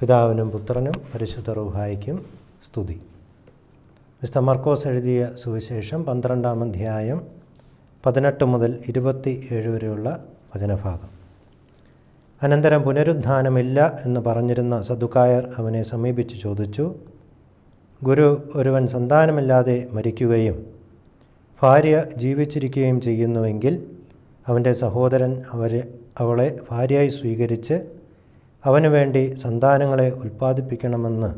പിതാവിനും പുത്രനും പരിശുദ്ധ റൂഹായിക്കും സ്തുതി. മിസ്റ്റർ മർക്കോസ് എഴുതിയ സുവിശേഷം പന്ത്രണ്ടാം അധ്യായം പതിനെട്ട് മുതൽ ഇരുപത്തി ഏഴ് വരെയുള്ള വചനഭാഗം. അനന്തരം പുനരുദ്ധാനമില്ല എന്ന് പറഞ്ഞിരുന്ന സദുക്കായർ അവനെ സമീപിച്ച് ചോദിച്ചു ഗുരു ഒരുവൻ സന്താനമില്ലാതെ മരിക്കുകയും ഭാര്യ ജീവിച്ചിരിക്കുകയും ചെയ്യുന്നുവെങ്കിൽ അവന്റെ സഹോദരൻ അവരെ അവളെ ഭാര്യയായി സ്വീകരിച്ച് അവനു വേണ്ടി സന്താനങ്ങളെ ഉൽപ്പാദിപ്പിക്കണമെന്ന്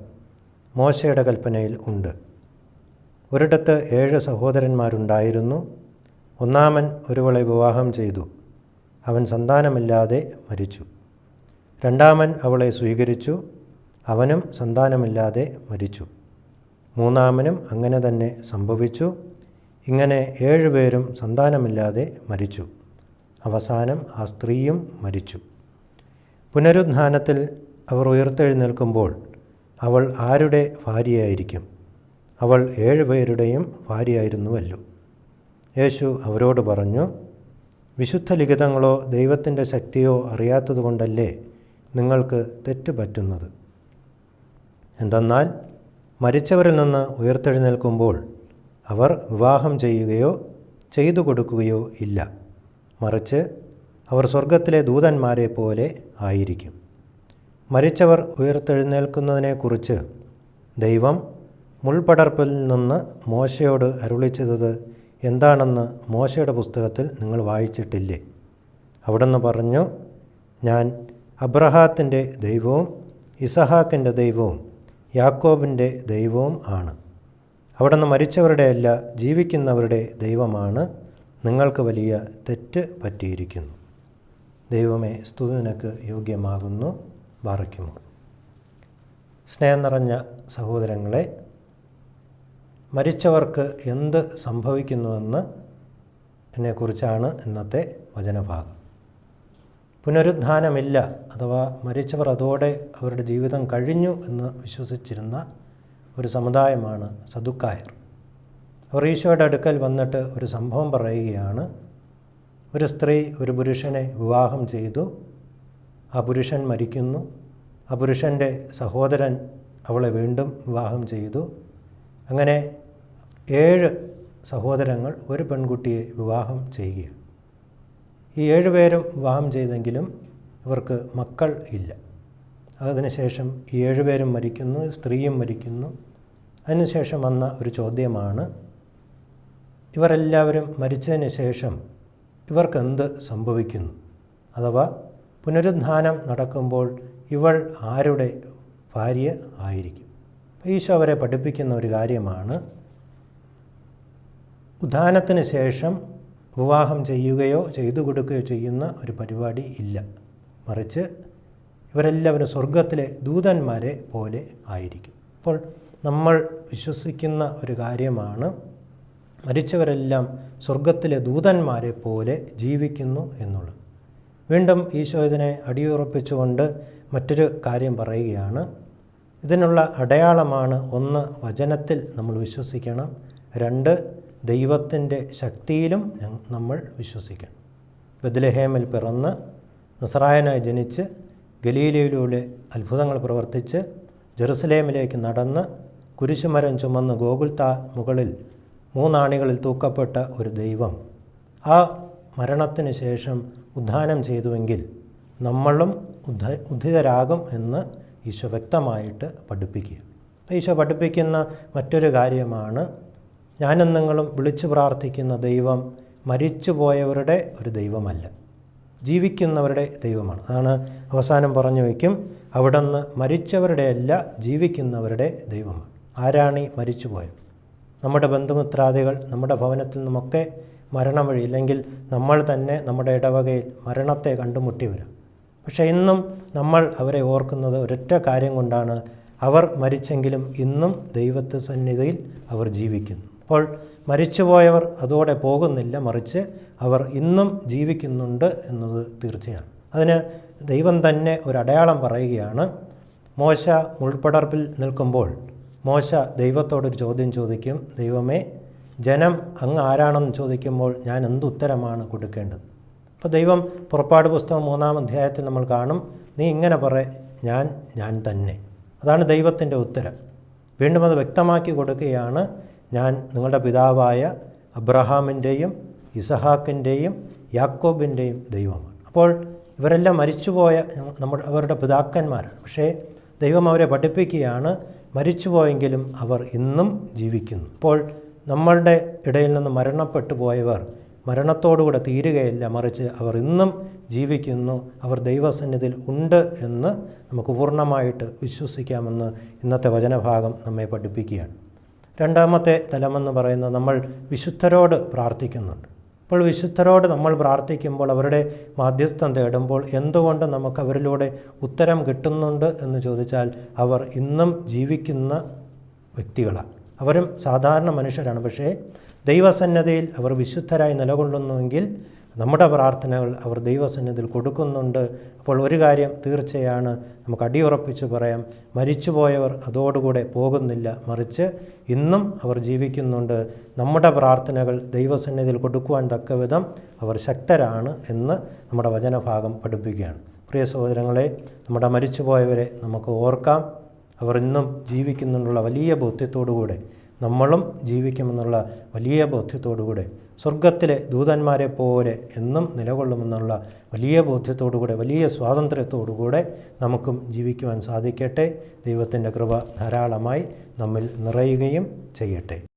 മോശയുടെ കൽപ്പനയിൽ ഉണ്ട്. ഒരിടത്ത് ഏഴ് സഹോദരന്മാരുണ്ടായിരുന്നു. ഒന്നാമൻ ഒരുവളെ വിവാഹം ചെയ്തു. അവൻ സന്താനമില്ലാതെ മരിച്ചു. രണ്ടാമൻ അവളെ സ്വീകരിച്ചു. അവനും സന്താനമില്ലാതെ മരിച്ചു. മൂന്നാമനും അങ്ങനെ തന്നെ സംഭവിച്ചു. ഇങ്ങനെ ഏഴുപേരും സന്താനമില്ലാതെ മരിച്ചു. അവസാനം ആ സ്ത്രീയും മരിച്ചു. പുനരുദ്ധാനത്തിൽ അവർ ഉയർത്തെഴുന്നേൽക്കുമ്പോൾ അവൾ ആരുടെ ഭാര്യയായിരിക്കും? അവൾ ഏഴുപേരുടെയും ഭാര്യയായിരുന്നുവല്ലോ. യേശു അവരോട് പറഞ്ഞു വിശുദ്ധ ലിഖിതങ്ങളോ ദൈവത്തിന്റെ ശക്തിയോ അറിയാത്തതുകൊണ്ടല്ലേ നിങ്ങൾക്ക് തെറ്റ് പറ്റുന്നത്? എന്തെന്നാൽ മരിച്ചവരിൽ നിന്ന് ഉയർത്തെഴുന്നേൽക്കുമ്പോൾ അവർ വിവാഹം ചെയ്യുകയോ ചെയ്തു കൊടുക്കുകയോ ഇല്ല. മറിച്ച് അവർ സ്വർഗത്തിലെ ദൂതന്മാരെ പോലെ ആയിരിക്കും. മരിച്ചവർ ഉയർത്തെഴുന്നേൽക്കുന്നതിനെക്കുറിച്ച് ദൈവം മുൾപടർപ്പിൽ നിന്ന് മോശയോട് അരുളിച്ചത് എന്താണെന്ന് മോശയുടെ പുസ്തകത്തിൽ നിങ്ങൾ വായിച്ചിട്ടില്ലേ? അവിടുന്ന് പറഞ്ഞു ഞാൻ അബ്രഹാത്തിന്റെ ദൈവവും ഇസഹാക്കിന്റെ ദൈവവും യാക്കോബിന്റെ ദൈവവും ആണ്. അവിടുന്ന് മരിച്ചവരുടെ അല്ല ജീവിക്കുന്നവരുടെ ദൈവമാണ്. നിങ്ങൾക്ക് വലിയ തെറ്റ് പറ്റിയിരിക്കുന്നു. ദൈവമേ സ്തുതി നിനക്ക് യോഗ്യമാകുന്നു. ബാറയ്ക്കുമോ സ്നേഹം നിറഞ്ഞ സഹോദരങ്ങളെ മരിച്ചവർക്ക് എന്ത് സംഭവിക്കുന്നുവെന്ന് എന്നെക്കുറിച്ചാണ് ഇന്നത്തെ വചനഭാഗം. പുനരുദ്ധാനമില്ല അഥവാ മരിച്ചവർ അതോടെ അവരുടെ ജീവിതം കഴിഞ്ഞു എന്ന് വിശ്വസിച്ചിരുന്ന ഒരു സമുദായമാണ് സദുക്കായർ. അവർ ഈശോയുടെ അടുക്കൽ വന്നിട്ട് ഒരു സംഭവം പറയുകയാണ് ഒരു സ്ത്രീ ഒരു പുരുഷനെ വിവാഹം ചെയ്തു. ആ പുരുഷൻ മരിക്കുന്നു. ആ പുരുഷന്റെ സഹോദരൻ അവളെ വീണ്ടും വിവാഹം ചെയ്തു. അങ്ങനെ ഏഴ് സഹോദരങ്ങൾ ഒരു പെൺകുട്ടിയെ വിവാഹം ചെയ്യുക ഈ ഏഴുപേരും വിവാഹം ചെയ്തെങ്കിലും ഇവർക്ക് മക്കൾ ഇല്ല. അതിനുശേഷം ഈ ഏഴുപേരും മരിക്കുന്നു സ്ത്രീയും മരിക്കുന്നു. അതിനുശേഷം വന്ന ഒരു ചോദ്യമാണ് ഇവരെല്ലാവരും മരിച്ചതിന് ശേഷം ഇവർക്ക് എന്ത് സംഭവിക്കുന്നു? അഥവാ പുനരുദ്ധാനം നടക്കുമ്പോൾ ഇവൾ ആരുടെ ഭാര്യ ആയിരിക്കും? ഈശോ അവരെ പഠിപ്പിക്കുന്ന ഒരു കാര്യമാണ് ഉദ്ധാനത്തിന് ശേഷം വിവാഹം ചെയ്യുകയോ ചെയ്തു കൊടുക്കുകയോ ചെയ്യുന്ന ഒരു പരിപാടി ഇല്ല. മറിച്ച് ഇവരെല്ലാവരും സ്വർഗത്തിലെ ദൂതന്മാരെ പോലെ ആയിരിക്കും. അപ്പോൾ നമ്മൾ വിശ്വസിക്കുന്ന ഒരു കാര്യമാണ് മരിച്ചവരെല്ലാം സ്വർഗത്തിലെ ദൂതന്മാരെ പോലെ ജീവിക്കുന്നു എന്നുള്ളത്. വീണ്ടും ഈശോ ഇതിനെ അടിയുറപ്പിച്ചുകൊണ്ട് മറ്റൊരു കാര്യം പറയുകയാണ്. ഇതിനുള്ള അടയാളമാണ് ഒന്ന് വചനത്തിൽ നമ്മൾ വിശ്വസിക്കണം. രണ്ട് ദൈവത്തിന്റെ ശക്തിയിലും നമ്മൾ വിശ്വസിക്കണം. ബദലഹേമിൽ പിറന്ന് നസറായനായി ജനിച്ച് ഗലീലയിലൂടെ അത്ഭുതങ്ങൾ പ്രവർത്തിച്ച് ജെറുസലേമിലേക്ക് നടന്ന് കുരിശുമരം ചുമന്ന് ഗോകുൽത്ത മുകളിൽ മൂന്നാണികളിൽ തൂക്കപ്പെട്ട ഒരു ദൈവം. ആ മരണത്തിന് ശേഷം ഉദ്ധാനം ചെയ്തുവെങ്കിൽ നമ്മളും ഉദ്ധ ഉദ്ധിതരാകും എന്ന് ഈശോ വ്യക്തമായിട്ട് പഠിപ്പിക്കുക. അപ്പോൾ ഈശോ പഠിപ്പിക്കുന്ന മറ്റൊരു കാര്യമാണ് ഞാനും നിങ്ങളും വിളിച്ചു പ്രാർത്ഥിക്കുന്ന ദൈവം മരിച്ചുപോയവരുടെ ഒരു ദൈവമല്ല. ജീവിക്കുന്നവരുടെ ദൈവമാണ്. അതാണ് അവസാനം പറഞ്ഞു വയ്ക്കും അവിടുന്ന് മരിച്ചവരുടെ അല്ല ജീവിക്കുന്നവരുടെ ദൈവമാണ്. ആരാണ് ഈ മരിച്ചുപോയത്? നമ്മുടെ ബന്ധുമിത്രാദികൾ നമ്മുടെ ഭവനത്തിൽ നിന്നുമൊക്കെ മരണം വഴി ഇല്ലെങ്കിൽ നമ്മൾ തന്നെ നമ്മുടെ ഇടവകയിൽ മരണത്തെ കണ്ടുമുട്ടി വരാം. പക്ഷേ ഇന്നും നമ്മൾ അവരെ ഓർക്കുന്നത് ഒരൊറ്റ കാര്യം കൊണ്ടാണ്. അവർ മരിച്ചെങ്കിലും ഇന്നും ദൈവത്തെ സന്നിധിയിൽ അവർ ജീവിക്കുന്നു. അപ്പോൾ മരിച്ചുപോയവർ അതോടെ പോകുന്നില്ല മറിച്ച് അവർ ഇന്നും ജീവിക്കുന്നുണ്ട് എന്നത് തീർച്ചയാണ്. അതിന് ദൈവം തന്നെ ഒരു അടയാളം പറയുകയാണ്. മോശ മുൾപ്പടർപ്പിൽ നിൽക്കുമ്പോൾ മോശ ദൈവത്തോടൊരു ചോദ്യം ചോദിക്കും ദൈവമേ ജനം അങ്ങ് ആരാണെന്ന് ചോദിക്കുമ്പോൾ ഞാൻ എന്ത് ഉത്തരമാണ് കൊടുക്കേണ്ടത്? അപ്പോൾ ദൈവം പുറപ്പാട് പുസ്തകം മൂന്നാം അധ്യായത്തിൽ നമ്മൾ കാണും നീ ഇങ്ങനെ പറ ഞാൻ ഞാൻ തന്നെ. അതാണ് ദൈവത്തിന്റെ ഉത്തരം. വീണ്ടും അത് വ്യക്തമാക്കി കൊടുക്കുകയാണ് ഞാൻ നിങ്ങളുടെ പിതാവായ അബ്രഹാമിന്റെയും ഇസഹാക്കിന്റെയും യാക്കോബിന്റെയും ദൈവമാണ്. അപ്പോൾ ഇവരെല്ലാം മരിച്ചുപോയ നമ്മുടെ അവരുടെ പിതാക്കന്മാരാണ്. പക്ഷേ ദൈവം അവരെ പഠിപ്പിക്കുകയാണ് മരിച്ചുപോയെങ്കിലും അവർ ഇന്നും ജീവിക്കുന്നു. അപ്പോൾ നമ്മളുടെ ഇടയിൽ നിന്ന് മരണപ്പെട്ടു പോയവർ മരണത്തോടുകൂടെ തീരുകയില്ല. മറിച്ച് അവർ ഇന്നും ജീവിക്കുന്നു. അവർ ദൈവസന്നിധിയിൽ ഉണ്ട് എന്ന് നമുക്ക് പൂർണമായിട്ട് വിശ്വസിക്കാമെന്ന് ഇന്നത്തെ വചനഭാഗം നമ്മെ പഠിപ്പിക്കുകയാണ്. രണ്ടാമത്തെ തലമെന്ന് പറയുന്നത് നമ്മൾ വിശുദ്ധരോട് പ്രാർത്ഥിക്കുന്നുണ്ട്. അപ്പോൾ വിശുദ്ധരോട് നമ്മൾ പ്രാർത്ഥിക്കുമ്പോൾ അവരുടെ മാധ്യസ്ഥം തേടുമ്പോൾ എന്തുകൊണ്ട് നമുക്ക് അവരിലൂടെ ഉത്തരം കിട്ടുന്നുണ്ട് എന്ന് ചോദിച്ചാൽ അവർ ഇന്നും ജീവിക്കുന്ന വ്യക്തികളാണ്. അവരും സാധാരണ മനുഷ്യരാണ്. പക്ഷേ ദൈവസന്നദ്ധയിൽ അവർ വിശുദ്ധരായി നിലകൊള്ളുന്നുവെങ്കിൽ നമ്മുടെ പ്രാർത്ഥനകൾ അവർ ദൈവസന്നിധിയിൽ കൊടുക്കുന്നുണ്ട്. അപ്പോൾ ഒരു കാര്യം തീർച്ചയാണ്. നമുക്ക് അടിയുറപ്പിച്ച് പറയാം. മരിച്ചുപോയവർ അതോടുകൂടെ പോകുന്നില്ല. മറിച്ച് ഇന്നും അവർ ജീവിക്കുന്നുണ്ട്. നമ്മുടെ പ്രാർത്ഥനകൾ ദൈവസന്നിധിയിൽ കൊടുക്കുവാൻ തക്കവിധം അവർ ശക്തരാണ് എന്ന് നമ്മുടെ വചനഭാഗം പഠിപ്പിക്കുകയാണ്. പ്രിയ സഹോദരങ്ങളെ നമ്മുടെ മരിച്ചുപോയവരെ നമുക്ക് ഓർക്കാം. അവർ ഇന്നും ജീവിക്കുന്നുള്ള വലിയ ബോധ്യത്തോടുകൂടെ നമ്മളും ജീവിക്കുമെന്നുള്ള വലിയ ബോധ്യത്തോടുകൂടെ സ്വർഗത്തിലെ ദൂതന്മാരെ പോലെ എന്നും നിലകൊള്ളുമെന്നുള്ള വലിയ ബോധ്യത്തോടുകൂടെ വലിയ സ്വാതന്ത്ര്യത്തോടുകൂടെ നമുക്കും ജീവിക്കുവാൻ സാധിക്കട്ടെ. ദൈവത്തിന്റെ കൃപ ധാരാളമായി നമ്മിൽ നിറയുകയും ചെയ്യട്ടെ.